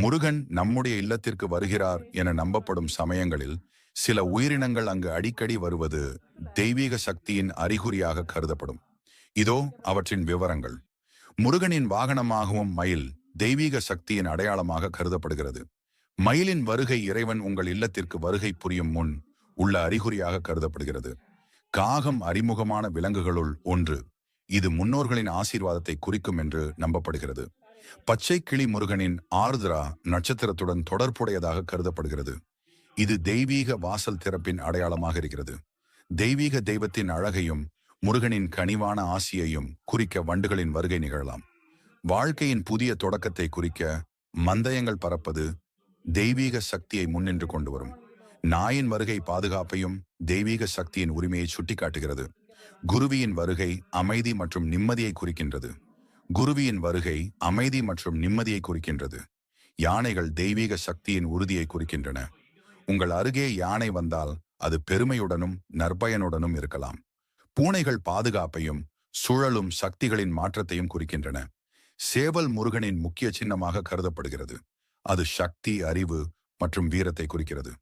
முருகன் நம்முடைய இல்லத்திற்கு வருகிறார் என நம்பப்படும் சமயங்களில் சில உயிரினங்கள் அங்கு அடிக்கடி வருவது தெய்வீக சக்தியின் அறிகுறியாக கருதப்படும். இதோ அவற்றின் விவரங்கள். முருகனின் வாகனமாகவும் மயில் தெய்வீக சக்தியின் அடையாளமாக கருதப்படுகிறது. மயிலின் வருகை இறைவன் உங்கள் இல்லத்திற்கு வருகை புரியும் முன் உள்ள அறிகுறியாக கருதப்படுகிறது. காகம் அறிமுகமான விலங்குகளுள் ஒன்று. இது முன்னோர்களின் ஆசீர்வாதத்தை குறிக்கும் என்று நம்பப்படுகிறது. பச்சை கிளி முருகனின் ஆர்திரா நட்சத்திரத்துடன் தொடர்புடையதாக கருதப்படுகிறது. இது தெய்வீக வாசல் திறப்பின் அடையாளமாக இருக்கிறது. தெய்வீக தெய்வத்தின் அழகையும் முருகனின் கனிவான ஆசியையும் குறிக்க வண்டுகளின் வருகை நிகழலாம். வாழ்க்கையின் புதிய தொடக்கத்தை குறிக்க மந்தயங்கள் பறப்பது தெய்வீக சக்தியை முன்னின்று கொண்டு வரும். நாயின் வருகை பாதுகாப்பையும் தெய்வீக சக்தியின் உரிமையை சுட்டிக்காட்டுகிறது. குருவியின் வருகை அமைதி மற்றும் நிம்மதியை குறிக்கின்றது. குருவியின் வருகை அமைதி மற்றும் நிம்மதியை குறிக்கின்றது. யானைகள் தெய்வீக சக்தியின் உறுதியை குறிக்கின்றன. உங்கள் அருகே யானை வந்தால் அது பெருமையுடனும் நற்பயனுடனும் இருக்கலாம். பூனைகள் பாதுகாப்பையும் சுழலும் சக்திகளின் மாற்றத்தையும் குறிக்கின்றன. சேவல் முருகனின் முக்கிய சின்னமாக கருதப்படுகிறது. அது சக்தி அறிவு மற்றும் வீரத்தை குறிக்கிறது.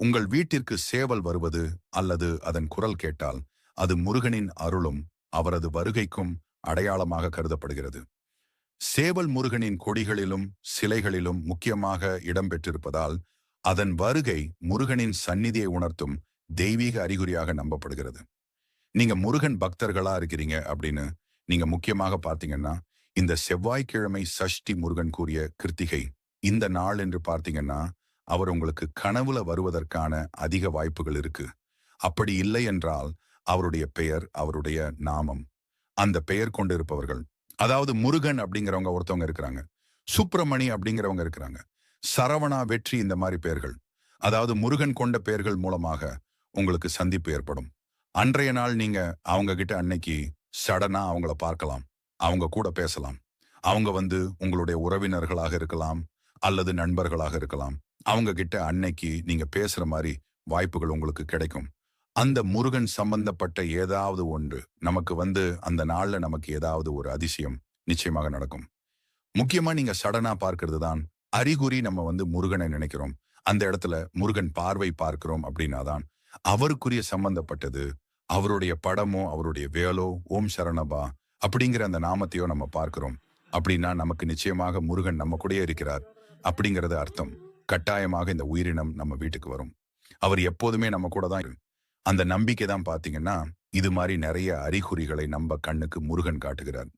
உங்கள் வீட்டிற்கு சேவல் வருவது அல்லது அதன் குரல் கேட்டால் அது முருகனின் அருளும் அவரது வருகைக்கும் அடையாளமாக கருதப்படுகிறது. சேவல் முருகனின் கொடிகளிலும் சிலைகளிலும் முக்கியமாக இடம்பெற்றிருப்பதால் அதன் வருகை முருகனின் சந்நிதியை உணர்த்தும் தெய்வீக அறிகுறியாக நம்பப்படுகிறது. நீங்க முருகன் பக்தர்களா இருக்கிறீங்க அப்படின்னு நீங்க முக்கியமாக பார்த்தீங்கன்னா இந்த செவ்வாய்க்கிழமை சஷ்டி முருகன் கூறிய கிருத்திகை இந்த நாள் என்று பார்த்தீங்கன்னா அவர் உங்களுக்கு கனவுல வருவதற்கான அதிக வாய்ப்புகள் இருக்கு. அப்படி இல்லை என்றால் அவருடைய பெயர் அவருடைய நாமம். அந்த பெயர் கொண்டு இருப்பவர்கள் அதாவது முருகன் அப்படிங்கிறவங்க ஒருத்தவங்க இருக்கிறாங்க. சுப்பிரமணி அப்படிங்கிறவங்க இருக்கிறாங்க. சரவணா வெற்றி இந்த மாதிரி பெயர்கள். அதாவது முருகன் கொண்ட பெயர்கள் மூலமாக உங்களுக்கு சந்திப்பு ஏற்படும். அன்றைய நாள் நீங்க அவங்க கிட்ட அன்னைக்கு சடனா அவங்கள பார்க்கலாம். அவங்க கூட பேசலாம். அவங்க வந்து உங்களுடைய உறவினர்களாக இருக்கலாம் அல்லது நண்பர்களாக இருக்கலாம். அவங்க கிட்ட அன்னைக்கு நீங்க பேசுற மாதிரி வாய்ப்புகள் உங்களுக்கு கிடைக்கும். அந்த முருகன் சம்பந்தப்பட்ட ஏதாவது ஒன்று நமக்கு வந்து அந்த நாள்ல நமக்கு ஏதாவது ஒரு அதிசயம் நிச்சயமாக நடக்கும். முக்கியமா நீங்க சடனா பார்க்கறது தான். அறிகுறி நம்ம வந்து முருகனை நினைக்கிறோம். அந்த இடத்துல முருகன் பார்வை பார்க்கிறோம் அப்படின்னாதான் அவருக்குரிய சம்பந்தப்பட்டது அவருடைய படமோ அவருடைய வேலோ ஓம் சரணபா அப்படிங்கிற அந்த நாமத்தையோ நம்ம பார்க்கிறோம் அப்படின்னா நமக்கு நிச்சயமாக முருகன் நம்ம கூடயே இருக்கிறார் அப்படிங்கிறது அர்த்தம். கட்டாயமாக இந்த உயிரினம் நம்ம வீட்டுக்கு வரும். அவர் எப்போதுமே நம்ம கூட தான் அந்த நம்பிக்கை தான் பாத்தீங்கன்னா இது மாதிரி நிறைய அறிகுறிகளை நம்ம கண்ணுக்கு முருகன் காட்டுகிறார்.